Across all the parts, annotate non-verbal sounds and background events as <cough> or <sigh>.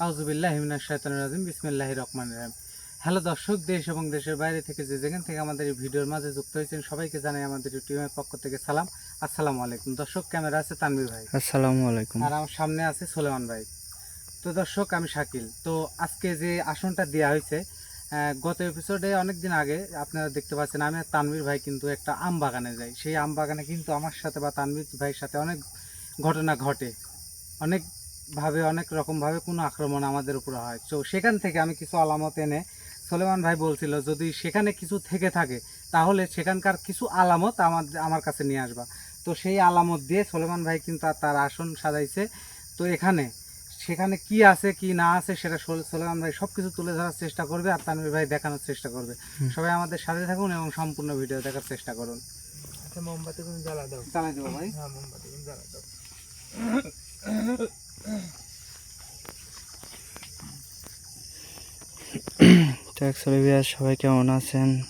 রাজিম রহিম। হ্যালো দর্শক দেশ এবং দেশের বাইরে থেকে যে যেখান থেকে আমাদের এই ভিডিওর মাঝে যুক্ত হয়েছেন সবাইকে জানাই আমাদের টিমের পক্ষ থেকে সালাম। আসসালামু আলাইকুম। দর্শক ক্যামেরা আছে তানভীর ভাই। আসসালামু আলাইকুম। আর আমার সামনে আছে সোলেমান ভাই। তো দর্শক আমি শাকিল। তো আজকে যে আসনটা দেওয়া হয়েছে গত এপিসোডে অনেক দিন আগে আপনারা দেখতে পাচ্ছেন আমি আর তানভীর ভাই কিন্তু একটা আম বাগানে যাই। সেই আম বাগানে কিন্তু আমার সাথে বা তানভীর ভাইয়ের সাথে অনেক ঘটনা ঘটে। অনেকভাবে অনেক রকমভাবে কোনো আক্রমণ আমাদের উপরে হয়। তো সেখান থেকে আমি কিছু আলামত এনে সোলেমান ভাই বলছিল যদি সেখানে কিছু থেকে থাকে তাহলে সেখানকার কিছু আলামত আমার আমার কাছে নিয়ে আসবা। তো সেই আলামত দিয়ে সোলেমান ভাই কিন্তু আর তার আসন সাজাইছে। তো এখানে সেখানে কি আছে কি না আছে সেটা সোল- সোলেমান ভাই সব কিছু তুলে ধরার চেষ্টা করবে আর তানভীর ভাই দেখানোর চেষ্টা করবে। সবাই আমাদের সাথে থাকুন এবং সম্পূর্ণ ভিডিও দেখার চেষ্টা করুন। আচ্ছা মোমবাতি জ্বালা দাও। চালাই দেবো ভাই। হ্যাঁ মোমবাতি জ্বালা দাও। <coughs> অ্যাকচুয়ালি সবাই কেমন আছেন?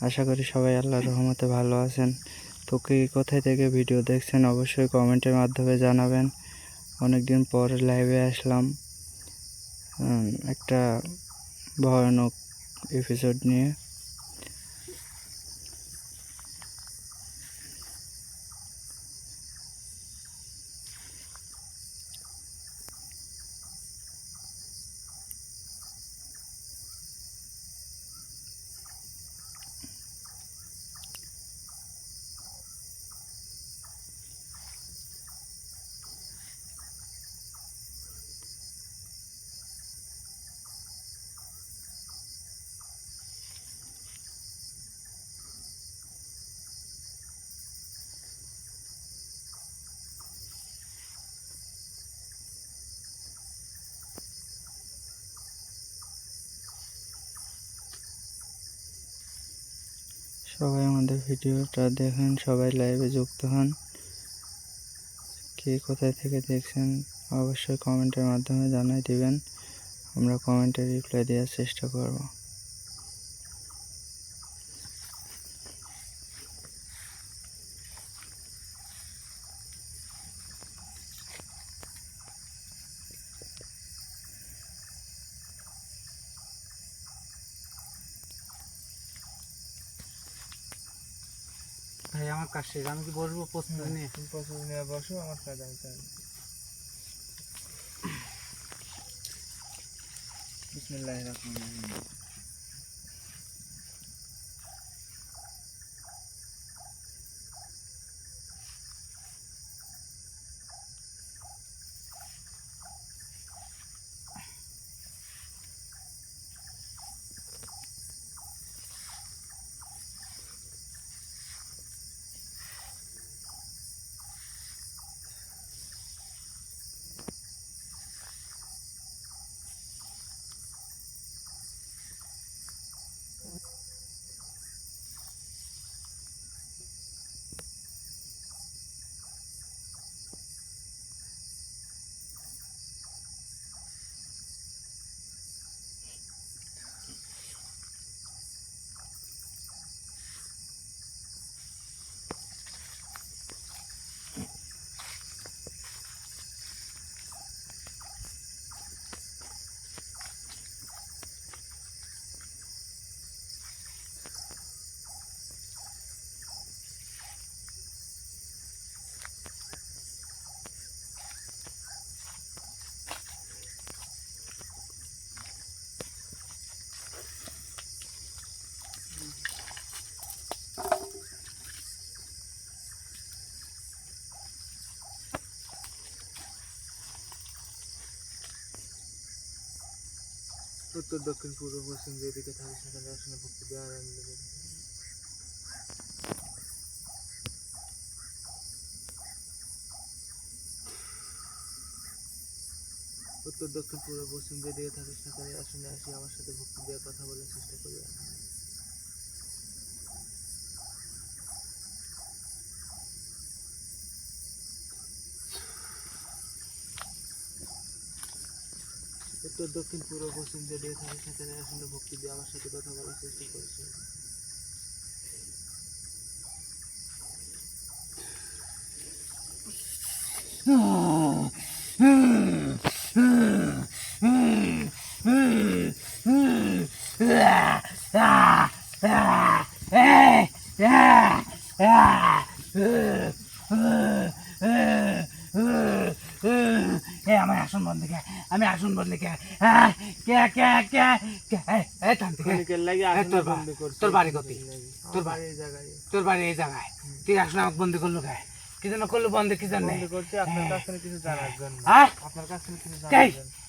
আশা করি সবাই আল্লাহর রহমতে ভালো আছেন। তো কি কোথায় থেকে ভিডিও দেখছেন অবশ্যই কমেন্টের মাধ্যমে জানাবেন। অনেক দিন পর লাইভে আসলাম। একটা ভয়ানক এপিসোড নিয়ে। সবাই আমাদের ভিডিওটা দেখেন, সবাই লাইভে যুক্ত হন। কে কোথায় থেকে দেখছেন, অবশ্যই কমেন্টের মাধ্যমে জানাই দেবেন। আমরা কমেন্টে রিপ্লাই দেওয়ার চেষ্টা করব ভাই আমার কাজ শেষ আমি কি বসবো? প্রস্তুতি নিয়ে। প্রস্তুতি নিয়ে বসো আমার কাজ আমি চাই বিসমিল্লাহ রহমান রহিম। উত্তর, দক্ষিণ, পূর্ব, পশ্চিম যেদিকে থাকে সেখানে আসনে ভক্তি দেওয়ার আনন্দ উত্তর, দক্ষিণ, পূর্ব, পশ্চিম যেদিকে থাকে সেখানে আসনে আসি আমার সাথে ভক্তি দেওয়ার কথা বলার চেষ্টা করবে উত্তর, দক্ষিণ, পূর্ব, পশ্চিম যে যেদিকে থাকে, সেখানে আসলে ভক্তি দিয়ে আমার সাথে কথা বলার চেষ্টা করেছে। হুম কে আমি আসন বদলে কে হ্যাঁ কে কে কে কে এই, এই থামতে কে তোর বাড়ি? তোর এই জায়গায়। তোর বাড়ি এই জায়গায়? তুই আসন আমাকে বন্দি করল কে কি জন্য করল কি হ্যাঁ? জন্য।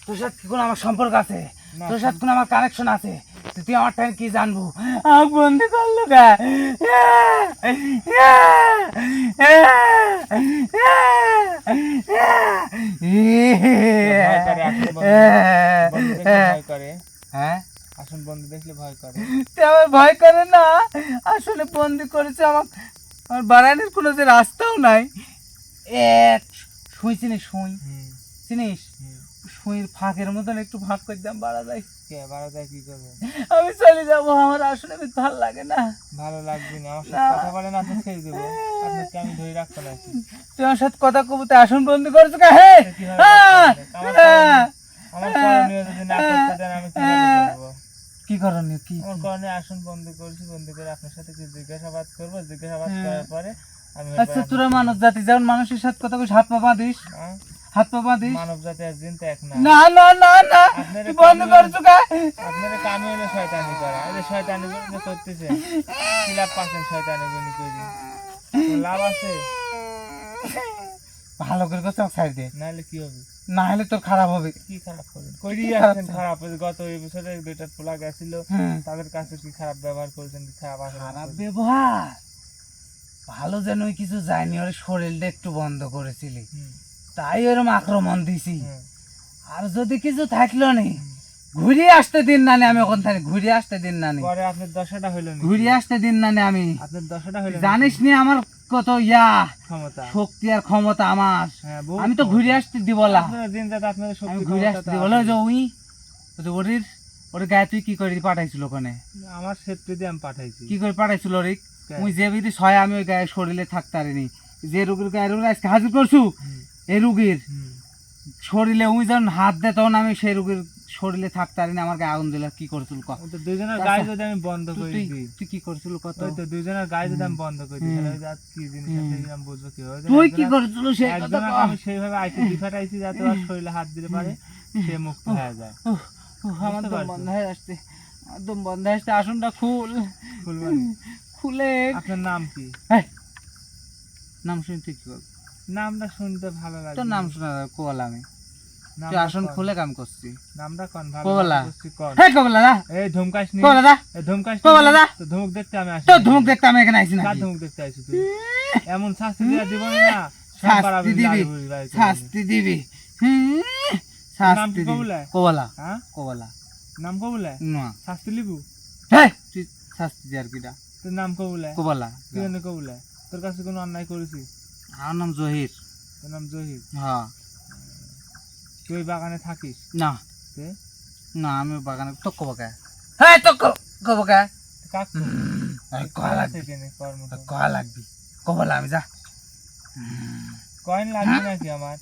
তোর সাথে কি কোনো আমার সম্পর্ক আছে? তোর সাথে কোনো আমার কানেকশন আছে? তুই আমার টাইম কি জানব? আমাকে বন্দি করল হ্যাঁ? আসন বন্দি দেখলে ভয় করে। তুই আমার ভয় করে না? আসলে বন্দি করেছে আমার আমার বাড়ানোর কোনো যে রাস্তাও নাই। এক শুই চিনিস শুই। চিনিস? হুম। ফাঁকের মতন একটু ফাঁক করে দাম বাড়া যায়। কে বারো যায় কি করবে? আমি চলে যাব আমার আসলে বেশ ভালো লাগে না। ভালো লাগবে না আমার। সাথে কথা বলেন আপনি ছেড়ে দেবো। আপনাকে আমি ধরে রাখব নাকি তুই আমার সাথে কথা কবুতে আসন বন্দি করছ কা? হে? আমার আহ! করণীয়- যদি না করতে দেন আমি কীভাবে করব? কি করণীয় কি? আমার করণীয় আসন বন্ধ করছি বন্ধ করে আপনার সাথে কিছু জিজ্ঞাসাবাদ করব। জিজ্ঞাসাবাদ হ্যাঁ। করার পরে আমি আচ্ছা তোরা মানুষ জাতি যেমন মানুষের সাথে কথা কইস হাত পা বাঁধিস। হাত পা বাঁধিস। মানব জাতি একদিন তো এক না। না না না না। তুই বন্ধ কামড়ে- করছ কা আপনার কামে হলো শয়তানি করা এই যে শয়তানি যে করতেছে কি লাভ পাচ্ছেন শয়তানি গুলি করে লাভ আছে? ভালো করে কথা ছাড় দে। নাহলে কি হবে? না হলে তোর খারাপ হবে। কি খারাপ করবেন করি কি খারাপ গত এপিসোডে দুইটা পোলা গেছিল হ্যাঁ। তাদের কাছে কি খারাপ ব্যবহার করেছেন কি খারাপ খারাপ ব্যবহার? ভালো যেন ওই কিছু যায়নি ওর শরীরটা একটু বন্ধ করেছিলি। তাই ওরম আক্রমণ দিছি। আর যদি কিছু থাকল নি ঘুরিয়ে আসতে দিন না নে আমি ওখান থেকে ঘুরিয়ে আসতে দিন না নে। পরে আপনার দশাটা হইল না। ঘুরিয়ে আসতে দিন না নে আমি। আপনার দশাটা হইল? জানিস নি আমার কত ইয়া ক্ষমতা। শক্তি আর ক্ষমতা আমার। হ্যাঁ আমি তো ঘুরে আসতে দিব না। ঘুরে আসতে দিব না। যে ওই ওরির ওর গায়ে তুই কি করে পাঠাইছিল ওখানে? আমার ক্ষেত্রে দিয়ে আমি পাঠাইছি। কি করে পাঠাইছিল রিক কে? মুই যে বিধি ছয় আমি ওই গায়ে শরীরে থাকতে পারিনি। যে রুগীর গায়ে রুগী আজকে হাজির করছু? এই রুগীর। শরীরে উই যখন হাত দে তখন আমি সেই রুগীর শরীরে থাকতে পারিনি আমার গায়ে আগুন দিলে কি করছিল ক তো দুইজনের আচ্ছা। গায়ে যদি আমি বন্ধ করে তুই- দিই। তুই কি করছিল কত ওই তো দুইজনের গায়ে যদি আমি বন্ধ করে দিই তাহলে কি জিনিস। আছে আমি বুঝব কি হবে তুই কি করছিল সেই কথা একজন আমি সেইভাবে যাতে ওর শরীরে হাত দিতে পারে সে মুক্ত হয়ে যায়। আমার পারছ? বন্ধ হয়ে আসছে। আমার দম বন্ধ হয়ে আসছে আসনটা খুল। ফুলবাড়ি খুলে। আপনার নাম কি? নাম শুনি তুই কি করবি? নামটা শুনতে ভালো লাগে তোর নাম শোনা কোয়াল আমি। তুই আসন খুলে কাম করছি। নামটা কোন ভালো কোবলা। লাগে বুঝছি কোন। কবলা দা। এই ধুমকাস নি। কবলা দা। এই ধুমকাস কোবলা দা। তো ধুমুক দেখতে আমি আসি। তোর ধুমুক দেখতে আমি এখানে আইছি না কার ধুমুক দেখতে আইছি তুই? <laughs> এমন শাস্তি দিয়া দিব না। শাস্তি দিবি। শাস্তি দিবি। শাস্তি কোবলা হ্যাঁ? কোবলা নাম কবুলে না। শাস্তি লিবু? হ্যাঁ তুই শাস্তি দি আর কিটা তোর নাম কবুলে কোবলা তুই এনে তোর কাছে কোনো অন্যায় করেছি আমার নাম জহির। তোর নাম জহির? হ্যাঁ। তুই ওই বাগানে থাকিস? না। না আমি বাগানে তো কব কে? হ্যাঁ কয়া লাগবি? কয়া লাগবি? কবলা আমি যা। কয়েন লাগবে নাকি আমার?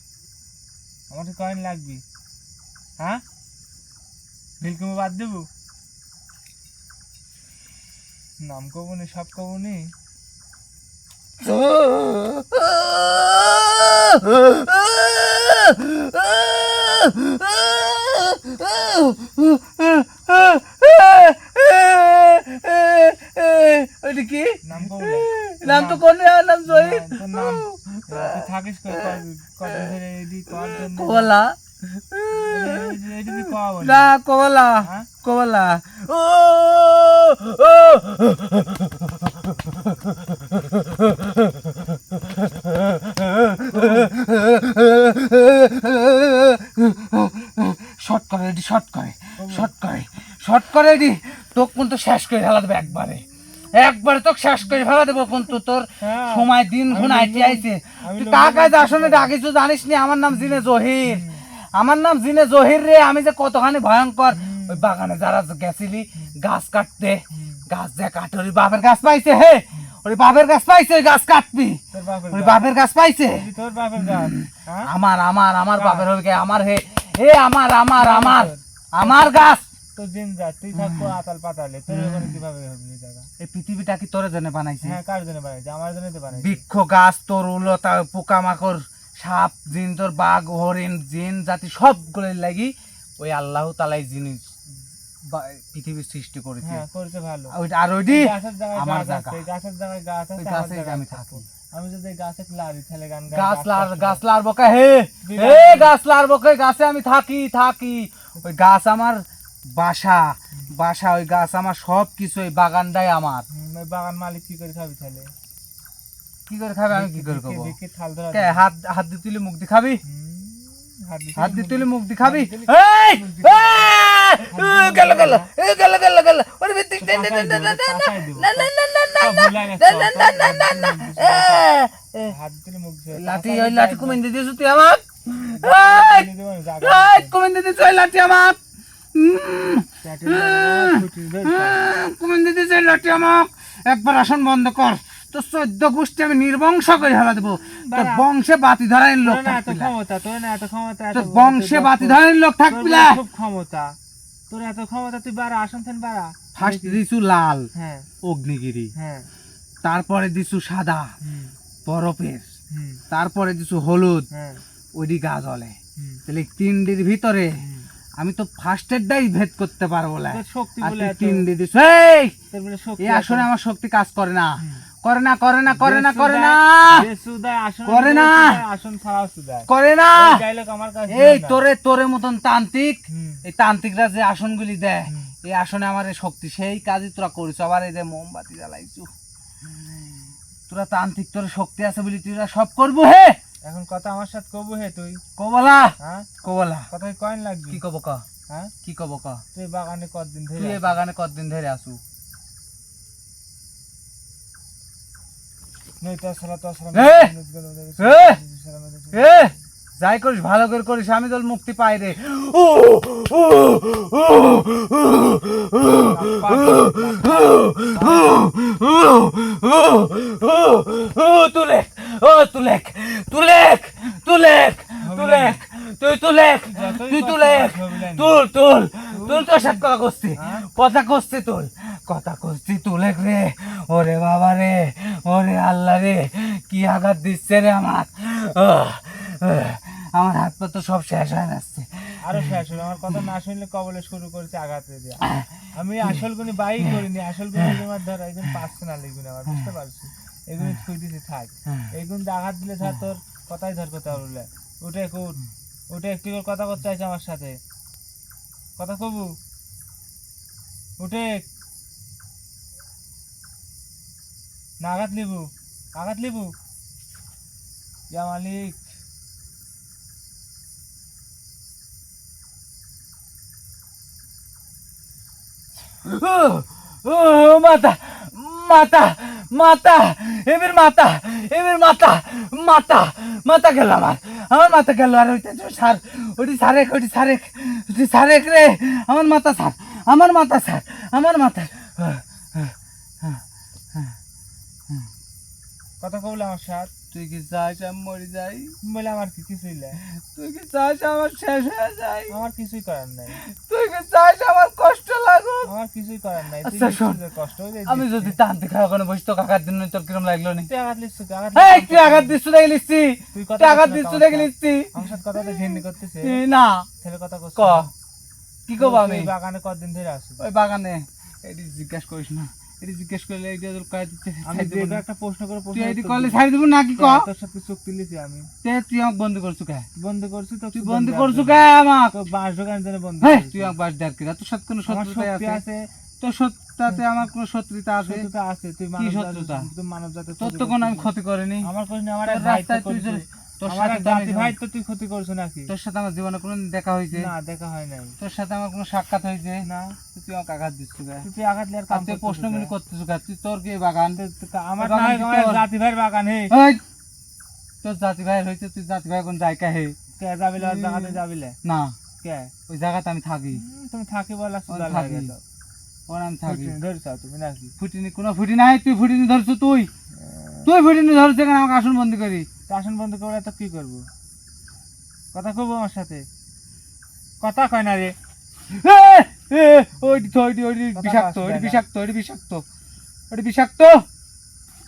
আমার কয়েন লাগবে। হ্যাঁ? নীলকুমে বাদ দেবো? নাম কবনি সব কবনি ওইটা কি নাম তো কোন নাম থাকিস বলি না কবলা হ্যাঁ কবলা ও শর্ট করে এটি শর্ট করে শর্ট করে শর্ট করে এটি তোকে কিন্তু শেষ করে ফেলা দেবে একবারে। একবারে তোকে শেষ করে ফেলা দেবো কিন্তু তোর হ্যাঁ। সময় দিন আমি আইতে আইছে। তুই কার কাছে আসলে ডাকিস জানিস নি? আমার নাম জিনে জহির। আমার নাম জিনে জহির রে আমি যে কতখানি ভয়ঙ্কর। ওই বাগানে যারা গেছিলি গাছ কাটতে গাছ যে কাটে ওই বাপের গাছ পাইছে হে। ওই বাপের গাছ পাইছে ওই গাছ কাটবি। ওই বাপের গাছ। পাইছে। হ্যাঁ আমার আমার আমার বাপের হবে আমার হে। হে আমার আমার আমার। আমার গাছ। তো দিন তুই থাকব আতাল পাতালে তোর ওখানে কীভাবে হবে জায়গা? এই পৃথিবীটা কি তোরে জন্য বানাইছে? হ্যাঁ কার জন্য বানাইছে? আমার জন্য তো বানাইছে। বৃক্ষ গাছ তরুলতা পোকামাকড় সাপ জিন তোর বাঘ হরিণ জিন জাতি সবগুলোর লাগি ওই আল্লাহ তালাই জিনিস পৃথিবীর সৃষ্টি করেছে। হ্যাঁ করেছে ভালো। আর ওইটি আমার জায়গা। গাছের জায়গায় গাছ আছে আমার আমি থাকি। আমি যদি গাছে গান গাছ লার কাটতে গাছ হবে। লার বকা হে হে গাছ লার বকা গাছে আমি থাকি থাকি। ওই গাছ আমার বাসা বাসা ওই গাছ আমার সব কিছু ওই বাগানটাই আমার ওই বাগান মালিক কি করে খাবি তাহলে কি করে খাবে আমি কি করে খাব কে হাত হাত দিয়ে তুলে মুখ দিয়ে খাবি হাত দিয়ে তুলে মুখ দিয়ে খাবি এই গেল গেল এই গেল গেল গেল ওরে। না না না না না না না না দিয়ে- মুখ দিয়ে- লাঠি ওই লাঠি কমিয়ে দিয়েছিস তুই আমার দিলে দেবো না, এই দিতে। কমিয়ে দিয়েছিস ওই লাঠি আমার ওই লাঠি আমার একবার আসন বন্ধ কর। তো চোদ্দ গোষ্ঠী আমি নির্বংশ করে হেলা দেবো। তোর বংশে বাতি ধরার লোক তোর বংশে বাতি ধরার লোক থাকবি না। খুব ক্ষমতা। তোর এত ক্ষমতা তুই বাড়া আসন থেন বাড়া। ফার্স্ট দিছু লাল হ্যাঁ। অগ্নিগিরি। হ্যাঁ। তারপরে দিছু সাদা বরফের। তারপরে দিছু হলুদ ওইটি গা জ্বলে তাহলে তিনটির ভিতরে। আমি তো ফার্স্টেরটাই ভেদ করতে পারব না শক্তি বলে তিনটি দিছ এই শক্তি এই আসনে আমার শক্তি কাজ করে না। করে না করে না করে না করে না! সুদায় আসন করে না। করে না! এই ডায়লগ আমার কাছে এই তোরে তোরে মতন তান্ত্রিক। এই তান্ত্রিকরা যে আসনগুলি দেয় এই আসনে আমার এই শক্তি সেই কাজই তোরা করিস। আবার এই যে মোমবাতি জ্বালাইছু। তোরা তান্ত্রিক তোর শক্তি আছে বলি তুই সব করব হে! এখন কথা আমার সাথে কবু হে তুই কবলা হ্যাঁ কবলা কথা কয়েন লাগবে কি কব ক হ্যাঁ কি কব ক তুই বাগানে কতদিন ধরে তুই বাগানে কতদিন ধরে আসু যাই করিস ভালো করে করিস আমি তোর মুক্তি পাই রে ও, ও, ও, ও, ও, তুলেক ও তুলেক তুলেক তুলেক তুলেক তুই তুলেক তুই তুলেক তুল তুল তুল। তোর সাথে কথা করছি কথা করছি তুল কথা করছি তুলেক রে ওরে বাবা রে ওরে আল্লাহ রে কি আঘাত দিচ্ছে রে আমার? আমার হাত পা তো সব শেষ হয়ে যাচ্ছে। আরও শেষ হলো আমার কথা না শুনলে কবলে শুরু করেছে আঘাতে দিয়া। আমি আসল গুনি বাই করিনি আসল গুনি তোমার ধর একজন পার্সোনাল এগুলো আমার বুঝতে পারছি? এগুলো থুই দিতে থাক। এইগুলো আঘাত দিলে ধর তোর কথাই ধর কথা বললে উঠে কুট উঠে একটু করে কথা করতে চাইছে আমার সাথে। কথা কবু? উঠে। না আঘাত লিবু আঘাত লিবু ইয়া মালিক। মাতা মাতা। মাতা, এবার মাতা এবার মাতা মাতা মাতা গেল আমার। আমার মাথা গেল আর ওইটা সার ওটি সারেক ওটি সারেক ওটি সারেক রে। আমার মাথা সার আমার মাথা সার আমার মাথা কথা কবলে আমার সাথে তুই কি চাস আমি মরে যাই? বলে আমার কি কিছুই তুই কি চাস আমার শেষ হয়ে যায় আমার কিছুই করার নাই। তুই কি চাস আমার কষ্ট লাগুক? আমার কিছুই করার নাই। আচ্ছা, শোন। কষ্ট হয়ে আমি যদি তান্ত্রিক খাওয়া কোনো বসতো কাকার দিন তোর কিরম লাগল নি? তুই আঘাত লিখছিস তুই আঘাত এই তুই আঘাত দেখে লিখছি তুই কথা আঘাত না দেখে লিখছি। আমার সাথে কথা তো ঘেন্নি করতেছে না। ছেলে কথা করছিস ক? কি কব আমি? বাগানে কতদিন ধরে আসিস ওই বাগানে। এটি জিজ্ঞেস করিস না। এটি জিজ্ঞেস করলে এইটা তোর আমি ছাড়ি দেবো যে না। একটা প্রশ্ন করে প্রশ্ন তুই এটি উত্তর করলে দিবি। ছাড়ি দেবো নাকি ক তোর সাথে চুক্তি লিছি আমি। তে তুই আমাকে বন্ধ করছু কে? বন্ধ করছি তো তুই বন্ধ করছু কে আমাকে? তো বাঁশ দোকানের বন্ধ তুই আমাকে বাস দেয়ার কিরা তোর সাথে কোনো শত্রুতা আছে? তোর শত্রুতাতে আমার কোনো শত্রুতা আছে? তুই কি মানব শত্রুতা? জাতি- তুই মানব জাতির তোর তো কোনো আমি ক্ষতি করিনি। আমার আমার রাস্তায় তুই তোর আমার সাথে এক আমি ভাই তো তুই ক্ষতি করছ নাকি? তোর সাথে আমার জীবনে কোনো দেখা হয়েছে। না দেখা হয় নাই। তোর সাথে আমার কোনো সাক্ষাৎ হয়েছে? না। তুই আমাকে আঘাত দিচ্ছ তুই তুই আঘাত লিয়ার কাম তুই প্রশ্নগুলি করতেছ তুই তোর কি বাগান? তো- তো আমার না আমার জাতি ভাইয়ের বাগান হে। তোর জাতি ভাই হয়েছে তুই জাতি ভাই কোন জায়গা হে। কে যাবিলে আর জায়গাতে যাবিলে? না। কে? ওই জায়গাতে আমি থাকি। হুম, তুমি থাকি বলা সুদা লাগে তো। ওর আমি থাকি। ফুটিনি ধরছো তুমি নাকি? ফুটিনি কোনো ফুটি নাই তুই ফুটিনি ধরছো তুই। তুই ফুটিনি ধরছো কেন আমাকে আসন বন্দি করি। তো আসন বন্ধ করে তো কি করব? কথা কব আমার সাথে? কথা কয় না রে। ওইটি তো, ওইটি ওইটি বিষাক্ত ওইটি বিষাক্ত ওইটি বিষাক্ত ওইটি বিষাক্ত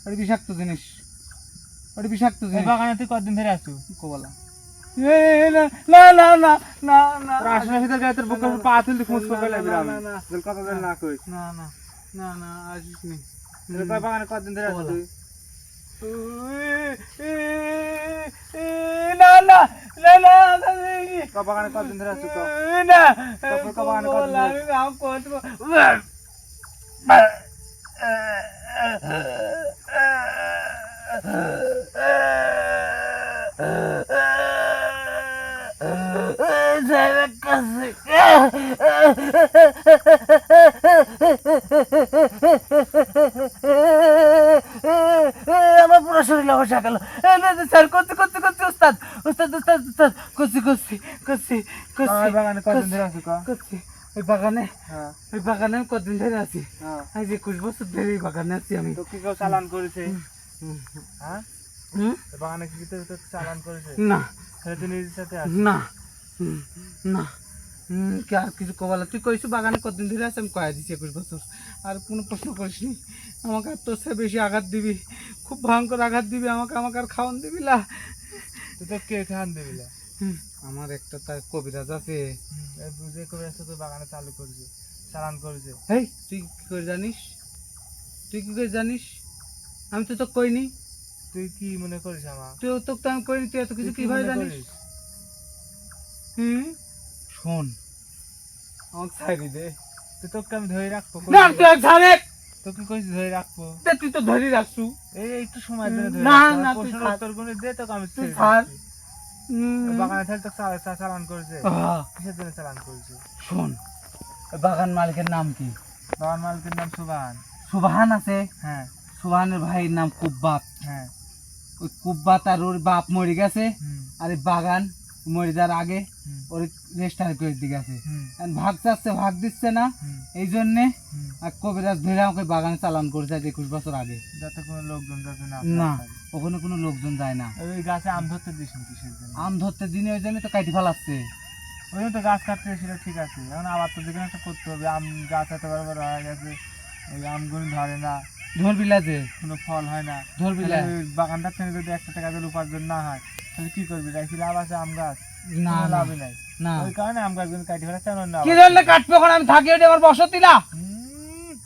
ওইটি বিষাক্ত জিনিস ওটা বিষাক্ত জিনিস। বাগানে তুই কতদিন ধরে কোবলা এ, না না না না না তোর আসলে ভিতরে গেলে তোর বুকের পা তুলতে খুঁজ করে না, লাগবে না, না, না। তোর কথা না কই না না না না আসিস নি। বাগানে কতদিন ধরে তুই? না না না না কয় বাগানে কতদিন গেল স্যার করছি করছি করছি উস্তাদ উস্তাদ উস্তাদ উস্তাদ করছি করছি করছি করছি বাগানে কতদিন ধরে করছি। ওই বাগানে হ্যাঁ। ওই বাগানে কতদিন ধরে আছি? হ্যাঁ। আজ একুশ বছর ধরে এই বাগানে আছি আমি। তো কি কেউ চালান করেছে? হ্যাঁ? বাগানে কি চালান করেছে? না। তাহলে নিজের সাথে না। না। হুম, আর কিছু কবালা তুই কইছু বাগানে কতদিন ধরে আছে? আমি কয়া দিছি একুশ বছর। আর কোনো প্রশ্ন করিস নি আমাকে আর তোর চেয়ে বেশি আঘাত দিবি। খুব ভয়ঙ্কর আঘাত দিবি আমাকে আমাকে আর খাওয়ান দিবি না। তুই তো কে খান দিবি না আমার একটা তার কবিরাজ আছে। বুঝে আসছে তো বাগানে চালু করেছে চালান করেছে। হেই। তুই কি করে জানিস? তুই কি করে জানিস? আমি তো তো কইনি। তুই কি মনে করিস আমার? তুই তো তো আমি কইনি তুই এত কিছু কীভাবে জানিস? হুম। শোন আমাকে ছাড়ি দে। তুই তোকে আমি ধরে রাখব না তুই এক ছাড়ে তোকে কইছি ধরে রাখব? দে, তুই তো ধরে রাখছু। এই একটু সময় ধরে ধরে না, না, তুই। উত্তর দে তোকে আমি তুই ছেড়ে। বাগানে তো চালান করেছে। কিসের জন্য চালান করেছে? শোন বাগান মালিকের নাম কি? বাগান মালিকের নাম সুবান সুবাহান আছে? হ্যাঁ। সুবাহানের ভাইয়ের নাম কুব্বাত। হ্যাঁ। ওই কুব্বাত আর ওর বাপ মরে গেছে। আর বাগান মরে যাওয়ার আগে ওর রেস্টার করে দিয়ে গেছে। ভাগ চাচ্ছে ভাগ দিচ্ছে না। এই জন্যে কবিরাজ ধরে আমাকে বাগানে চালান করেছে আজ একুশ বছর আগে। যাতে কোনো লোকজন যাতে না না ওখানে কোনো লোকজন যায় না। ওই গাছে আম ধরতে দিস কিসের জন্য? আম ধরতে দিনে ওই জন্য তো কাটি ফেলাচ্ছে। ওই জন্য তো গাছ কাটতে সেটা ঠিক আছে। এখন আবার তো যেখানে একটা করতে হবে। আম গাছ এত বড় বড় হয়ে গেছে ওই আমগুলো ধরে না। ধরবি লাজে কোনো ফল হয় না। ধরবি বাগানটা থেকে যদি একটা টাকা দিয়ে উপার্জন না হয় তাহলে কি করবি? রাখি লাভ আছে আম গাছ? না না, লাভই নাই। না। ওই কারণে আম গাছগুলো কাটি ফেলাচ্ছে অন্য কি জন্য কাটবো এখন? আমি থাকি আমার বসতি না?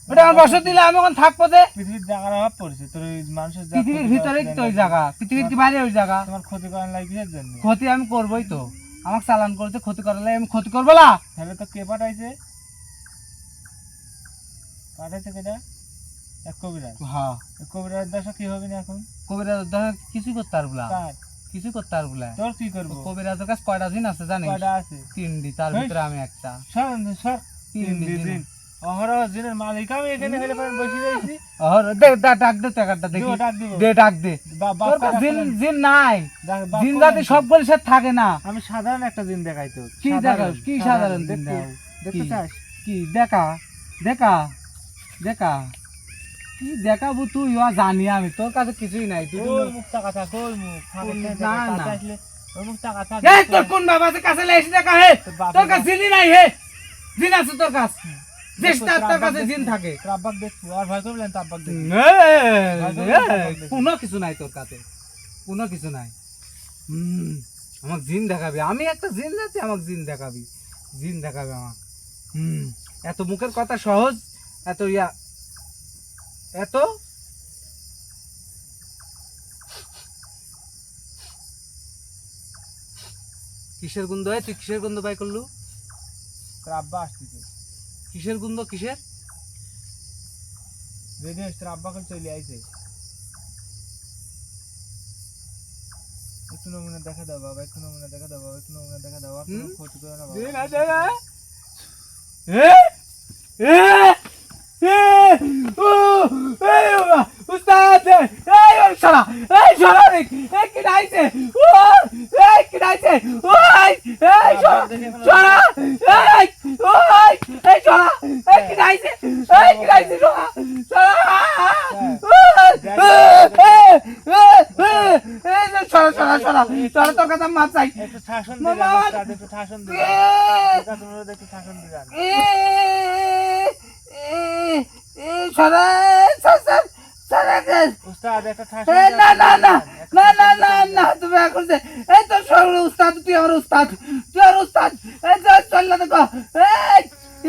হুম, আমার বসতি না আমি এখন থাকব যে। পৃথিবীর জায়গার অভাব পড়ছে তোর মানুষের পৃথিবীর ক্ষতি ভিতরে তো ওই জায়গা পৃথিবীর কি বাইরে ওই জায়গা তোমার ক্ষতি করার লাগে জন্য? ক্ষতি আমি করবোই তো। আমাকে চালান করতে ক্ষতি করলে আমি ক্ষতি করব না। তাহলে তো কে পাঠাইছে? পাঠাইছে কেটা এক কবিরাজ। হ্যাঁ। কবিরাজ দশা কি হবে না এখন? কবিরাজ কিছু করতে পারব না। কিছু করতে পারব না। তোর কি করব? কবিরাজের কাছে কয়টা দিন আছে জানিস? কয়টা আছে? তিনটি তার ভিতরে আমি একটা। সর সর। তিন তিন দিন। দিন অহরহ দিনের মালিক আমি এখানে হেলে পরে বসে রয়েছি। ওর দে ডাক দে টাকাটা দেখি। দিও, ডাক দিব। দে ডাক দে। বা- তোর বাপ কাছে কাকা জিন জিন নাই। জিন জাতি সব বলে থাকে না। আমি সাধারণ একটা দেখাই তো। কি দেখাস? কি সাধারণ দিন দেখতে দেখাও? দেখতে কি? চাস? কি? দেখা। দেখা। দেখা। কি দেখাবো তুই? জানি আমি। তোর কাছে কিছুই নাই। তুই মুখ টাকা থাক ওই মুখ কোন- খেয়ে না, না। কাছে আসলে ওই মুখ টাকা থাক এই তোর কোন বাবাতে কাছে লাইস দেখা হে। তোর কাছে নাই হে। জিন আছে তোর কাছে। তোর কাছে জিন থাকে। আর ভয় করলেন কোনো কিছু নাই তোর কাছে কোনো কিছু নাই। হুম আমাকে জিন দেখাবি। আমি একটা জিন যাচ্ছি আমাকে জিন দেখাবি। জিন দেখাবি আমাকে। হুম এত মুখের কথা সহজ এত ইয়া এত? কিসের গন্ধ হয় তুই কিসের গন্ধ বাই করলু? আব্বা আসতেছে। কিসের গন্ধ কিসের রেডি হয়েছে তোর আব্বাকে চলে আইছে একটু নমুনা দেখা দাও বাবা একটু নমুনা দেখা দাও বাবা একটু নমুনা দেখা দাও আর কোনো হুম? ক্ষতি করো না জিন বাবা আছে না? এ? এ? এ? ও! এই বাবা! উস্তাদ! এই শালা! এই শালা রে! এই কি নাইছে? ও! এই কি নাইছে? ওই! এই শালা! শালা! এই! ওই! এই শালা! এই কি নাইছে? এই কি নাইছে শালা? এই! এই! এই! এই শাসন শাসন শাসন শাসন না, না, না। না না না না তুমি এখন এই তো সব উস্তাদ তুই আমার উস্তাদ তুই আমার উস্তাদ এই তো চল না দেখো। এই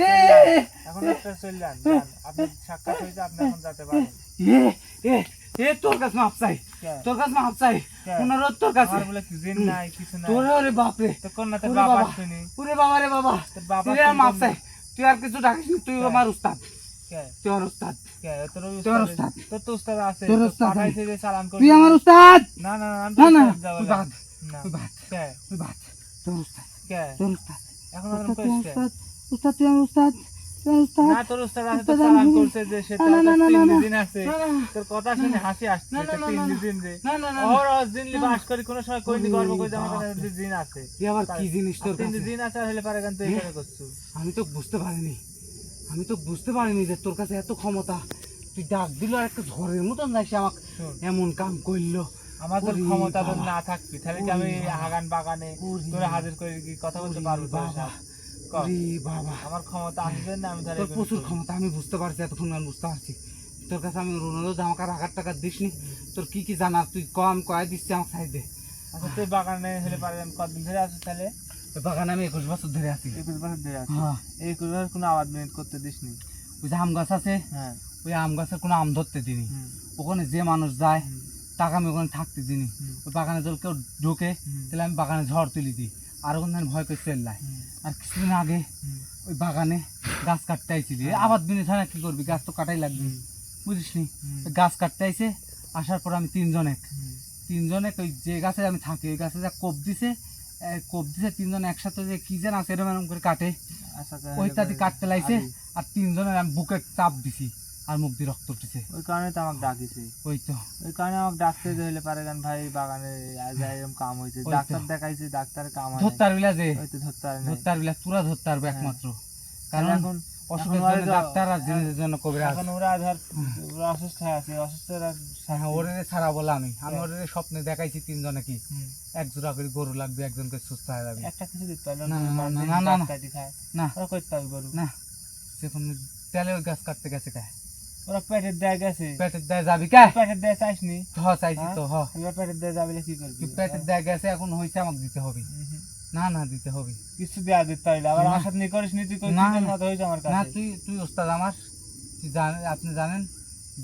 এই, এখন একটা চললেন যান। আপনি সাক্ষাৎ হয়েছে আপনি এখন যেতে পারেন। এ এ এ তোর কাছে মাপ চাই তোর কাছে মাপ চাই কে? অনুরোধ তোর কাছে? বাপরে। ওরে বাবা বাবা। শুনি রে বাবা। তুই আর মাপ চাই। তুই আর কিছু ডাকিস না, তুই আমার উস্তাদ উস্তাদ। তোর উস্তাদ- উস্তাদ। তোর তো উস্তাদ আছে তোর তোর উস্তাদ পাঠাইছে যে চালান করবি। তুই আমার উস্তাদ! না না না না, না, তুই বাদ। তুই বাদ তুই বাদ। তোর উস্তাদ। কে? তোর উস্তাদ। এখন উস্তাদ ওরকম তুই আমার উস্তাদ। উস্তাদ তুই আমার উস্তাদ। তুই আমার উস্তাদ। না তোর উস্তাদ আছে উস্তাদ তোর করছে যে সে না, না, না, না, তিন দিন আছে। না, না, তোর কথা শুনে হাসি আসছে তিন। দিন বাস করি কোনো সময় গর্ব আমার কাছে জিন আছে। তুই আবার কি জিনিস তোর তিন কাছে? দিন আছে হলে পারে কেন তুই আমি তো বুঝতে পারিনি। আমি তো বুঝতে পারিনি যে তোর কাছে এত ক্ষমতা। তুই ডাক দিল আর একটা ঝড়ের মতন যাইছে আমাকে। এমন কাম করল আমার ক্ষমতা বাবা। না থাকবি। তাহলে কি আমি হাগান বাগানে তোরে হাজির করে কি কথা বলতে পারব তোর বাবা। আমার ক্ষমতা আসবে না আমি তোর প্রচুর ক্ষমতা আমি বুঝতে পারছি এতক্ষণ আমি বুঝতে পারছি। তোর কাছে আমি অনুরোধ আমাকে আর হাজার টাকা দিস নি তোর কি কি জানার তুই কম কয় দিচ্ছি আমাকে সাইড দে আচ্ছা তুই বাগানে হলে পারে আমি কতদিন ধরে আছিস তাহলে? বাগানে আমি একুশ বছর ধরে আছি। একুশ বছর ধরে আছিস হ্যাঁ। এই একুশ বছর কোনো আবাদ মিনিট করতে দিস নি ওই যে আম গাছ আছে হ্যাঁ। ওই আম গাছের কোনো আম ধরতে দিনি ওখানে যে মানুষ যায় টাকা আমি ওখানে থাকতে দিনি ওই বাগানে যদি কেউ ঢোকে তাহলে আমি বাগানে ঝড় তুলি দিই। আর ওখানে ভয় করে আর কিছুদিন আগে ওই বাগানে গাছ কাটতে আইছিলি। আবার দিনে ছাড়া কি করবি? গাছ তো কাটাই লাগবে। বুঝিস নি গাছ কাটতে আইছে আসার পর আমি তিনজন এক। হুম, তিনজন ওই যে গাছে আমি থাকি ওই গাছে যা কোপ দিছে দিছে তিনজন একসাথে যে কি যেন আছে এরকম এরকম করে কাটে। আচ্ছা, তা ওই হলে তাতে পারে- কাটতে লাগছে আর তিনজনের আমি বুকে চাপ দিছি আর মুখ দিয়ে রক্ত উঠেছে। ওই কারণে তো আমাকে ডাকিছে। ওই তো। ওই কারণে আমাকে ডাকতে হইলে পারে কারণ ভাই বাগানে এরকম কাম হয়েছে ডাক্তার দেখাইছে ডাক্তারের কাম হয় ধরতার বিলা যে ওই তো ধরতে পারে নাই। ধরতার বিলা তুরা ধরতে পারবে হ্যাঁ। একমাত্র। কারণ এখন অসুখের এখন ওরা জন্য তো- ডাক্তার আর জিনিসের জন্য কবিরাজ এখন ওরা ধর ওরা অসুস্থ আছে অসুস্থরা হ্যাঁ ওরে ছাড়া বলে আমি। আমি হ্যাঁ। ওরে স্বপ্নে দেখাইছি তিনজনে কি? এক জোড়া করে গরু লাগবে একজনকে সুস্থ হয়ে যাবে। একটা কিছু দিতে পারল না, না না, না, না, গাছ না। কাটি খায় না। ওরা করতে পারবে গরু? না সেখন তেলে ওই গাছ কাটতে গেছে ওরা পেটের দেয় গেছে। পেটের দেয় যাবি কে? পেটের দেয় চাইসনি? হ চাইছি তো হ। এবার পেটের দেয় যাবে কি করবি? পেটের দেয় গেছে এখন হয়েছে আমাকে দিতে হবে। না না দিতে হবে। কিছু দেওয়া দিতে আবার না। আমার সাথে নিয়ে করিস নি তুই না, আমার না তুই তুই ওস্তাদ আমার তুই জানেন আপনি জানেন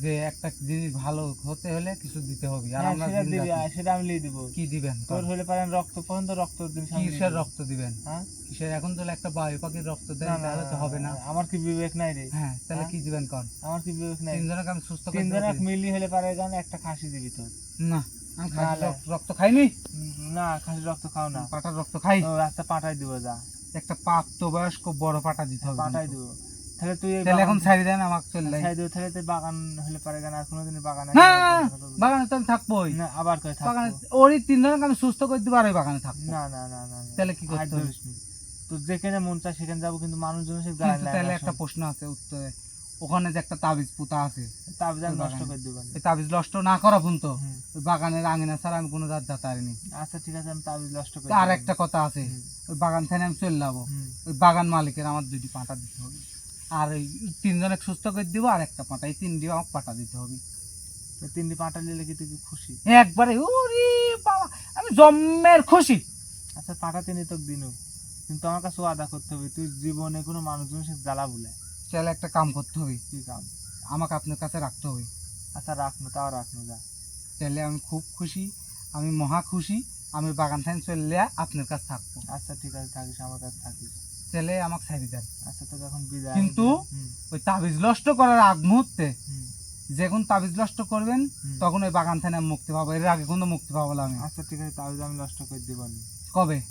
যে একটা জিনিস ভালো হতে হলে কিছু দিতে হবে। আর হ্যাঁ, আমরা সেটা দিবি সেটা আমি দিব। কি দিবেন? তোর হলে পারেন রক্ত পর্যন্ত রক্ত দিন কিসের রক্ত দিবেন? হ্যাঁ? কিসের? এখন তো একটা বায়ু পাখির রক্ত দেন তাহলে তো হবে না। আমার কি বিবেক নাই রে। হ্যাঁ তাহলে হ্যাঁ? কি দিবেন কন আমার কি বিবেক নাই। তিনজনকে আমি সুস্থ করে তিনজন মিলি হলে পারে গান একটা খাসি দিবি তোর। না। রক্ত- খাইনি? না রক্ত খাও না। পাটার রক্ত খাই? রাস্তা পাঠাই দিব যা। একটা বড় পাটা দিতে হবে পাঠাই দিব। তাহলে তুই তাহলে এখন বাগান- ছাড়ি দেন আমাকে দিব তাহলে তুই বাগান হলে পারে গান আর কোনোদিন বাগানে না বাগানে তো আমি থাকবোই। না আবার করে থাকব? বাগানে ওরই তিনজনকে আমি সুস্থ করে দিবো আর ওই বাগানে থাকব। না না না না। তাহলে কি করতে হবে। তোর যেখানে মন চায় সেখানে যাব কিন্তু মানুষজন সে গায়ে তাহলে একটা প্রশ্ন আছে উত্তরে। ওখানে যে একটা তাবিজ পুতা আছে তাবিজ নষ্ট করে দিবেন। তাবিজ নষ্ট না করা পর্যন্ত হুম। ওই বাগানের আঙিনা ছাড়া আমি কোনো রাত যেতে পারিনি আচ্ছা ঠিক আছে আমি তাবিজ নষ্ট করে আর একটা কথা আছে ওই বাগান থেকে আমি চলে যাব। ওই বাগান মালিকের আমার দুটি পাটা দিতে হবে। আর ওই তিনজনে সুস্থ করে দিব আর একটা পাটা এই তিন দিয়ে আমাকে পাটা দিতে হবে। তিনটি পাটা নিলে কি তুই কি খুশি? একবারে ওরে বাবা আমি জম্মের খুশি। আচ্ছা পাটা তিনি তোকে দিনু কিন্তু আমার কাছে আদা করতে হবে তুই জীবনে কোনো মানুষজন সে জ্বালা বলে তাহলে একটা কাম করতে হবে। কি কাম? আমাকে আপনার কাছে রাখতে হবে। আচ্ছা রাখনো তাও রাখনো যা। তাহলে আমি খুব খুশি আমি মহা খুশি আমি বাগান থেকে চললে আপনার কাছে থাকব। আচ্ছা ঠিক আছে থাকিস আমার কাছে থাকিস। তাহলে আমাকে ছাড়ি দেন। আচ্ছা তোকে এখন বিদায় কিন্তু ওই তাবিজ নষ্ট করার আগ মুহূর্তে যখন তাবিজ নষ্ট করবেন তখন ওই বাগান থেকে মুক্তি পাবো। এর আগে কোনো মুক্তি পাবো আমি। আচ্ছা ঠিক আছে তাবিজ আমি নষ্ট করে দিবনি কবে?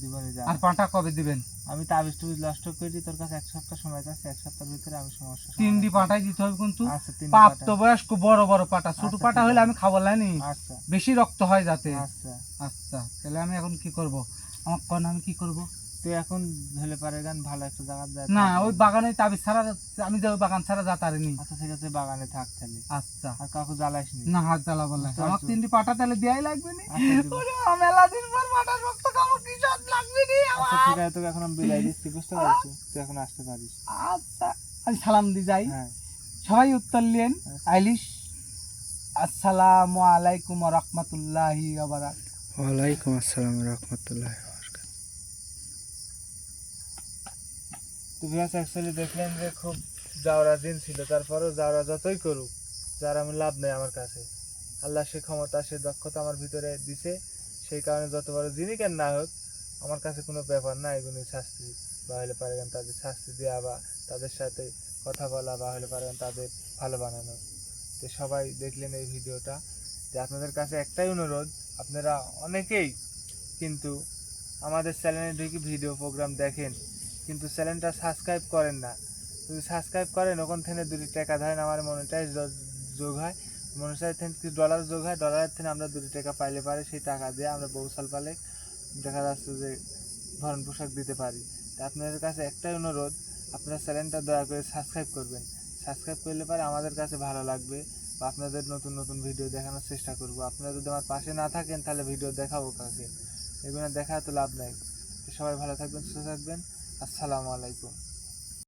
দিবনি আর পাটা কবে দিবেন? আমি তাবিজ টুবিজ নষ্ট করে দিই তোর কাছে এক সপ্তাহ সময় যাচ্ছে এক সপ্তাহের ভিতরে আমি সমস্যা সমাধান তিনটি পাটাই দিতে হবে কিন্তু। আচ্ছা প্রাপ্ত বয়স্ক বড় বড় পাটা। ছোট আচ্ছা, পাটা হলে আমি খাব লাইনি আচ্ছা। বেশি রক্ত হয় যাতে। আচ্ছা। আচ্ছা তাহলে আমি এখন কি করব? আমার কন আমি কি করব? তুই এখন হলে পারে গান ভালো একটা জায়গা যায় না ওই বাগানে তাবিজ ছাড়া আমি যে ওই বাগান ছাড়া যাতে পারিনি আচ্ছা ঠিক আছে বাগানে থাক তাহলে। আচ্ছা। আর কাকু জ্বালাইস নি। না হাত জ্বালা বলে আচ্ছা, আমার। তিনটি পাটা তাহলে দেয়াই লাগবে নি? আচ্ছা। মেলা দিন পর পাটার রক্ত খাব কি স্বাদ লাগবে নি আমার? আচ্ছা ঠিক আছে তোকে এখন আমি বিদায় দিচ্ছি বুঝতে পারছি তুই এখন আসতে পারিস। আচ্ছা আমি সালাম দি যাই। হ্যাঁ। সবাই উত্তর লিয়েন আচ্ছা। আইলিশ। আসসালামু আলাইকুম রহমতুল্লাহি ওয়ালাইকুম আসসালাম রহমতুল্লাহ তো অ্যাকচুয়ালি দেখলেন যে খুব যাওয়ার দিন ছিল। তারপরেও যাওয়া যতই করুক যার আমি লাভ নেই আমার কাছে। আল্লাহ সে ক্ষমতা সে দক্ষতা আমার ভিতরে দিছে। সেই কারণে যত বড় যিনি কেন না হোক আমার কাছে কোনো ব্যাপার না এগুলি শাস্তি। বা হলে পারেন তাদের শাস্তি দেওয়া বা তাদের সাথে কথা বলা বা হলে পারেন তাদের ভালো বানানো। তো সবাই দেখলেন এই ভিডিওটা। যে আপনাদের কাছে একটাই অনুরোধ, আপনারা অনেকেই কিন্তু আমাদের চ্যানেলে ঢুকে ভিডিও প্রোগ্রাম দেখেন, কিন্তু চ্যানেলটা সাবস্ক্রাইব করেন না। যদি সাবস্ক্রাইব করেন, ওখান থেকে দুটি টাকা ধরেন, আমার মনিটাইজ যোগ হয়। মনিটাইজ থেকে কিছু ডলার যোগ হয় ডলারের থেকে আমরা দুটি টাকা পাইলে পারে, সেই টাকা দিয়ে আমরা বৌসাল পালে দেখা যাচ্ছে যে ভরণ পোশাক দিতে পারি। তা আপনাদের কাছে একটাই অনুরোধ, আপনারা চ্যানেলটা দয়া করে সাবস্ক্রাইব করবেন। সাবস্ক্রাইব করলে পারে আমাদের কাছে ভালো লাগবে বা আপনাদের নতুন নতুন ভিডিও দেখানোর চেষ্টা করব। আপনারা যদি আমার পাশে না থাকেন, তাহলে ভিডিও দেখাবো কাকে? এগুলো দেখা তো লাভ নাই। সবাই ভালো থাকবেন, সুস্থ থাকবেন। আসসালামু আলাইকুম।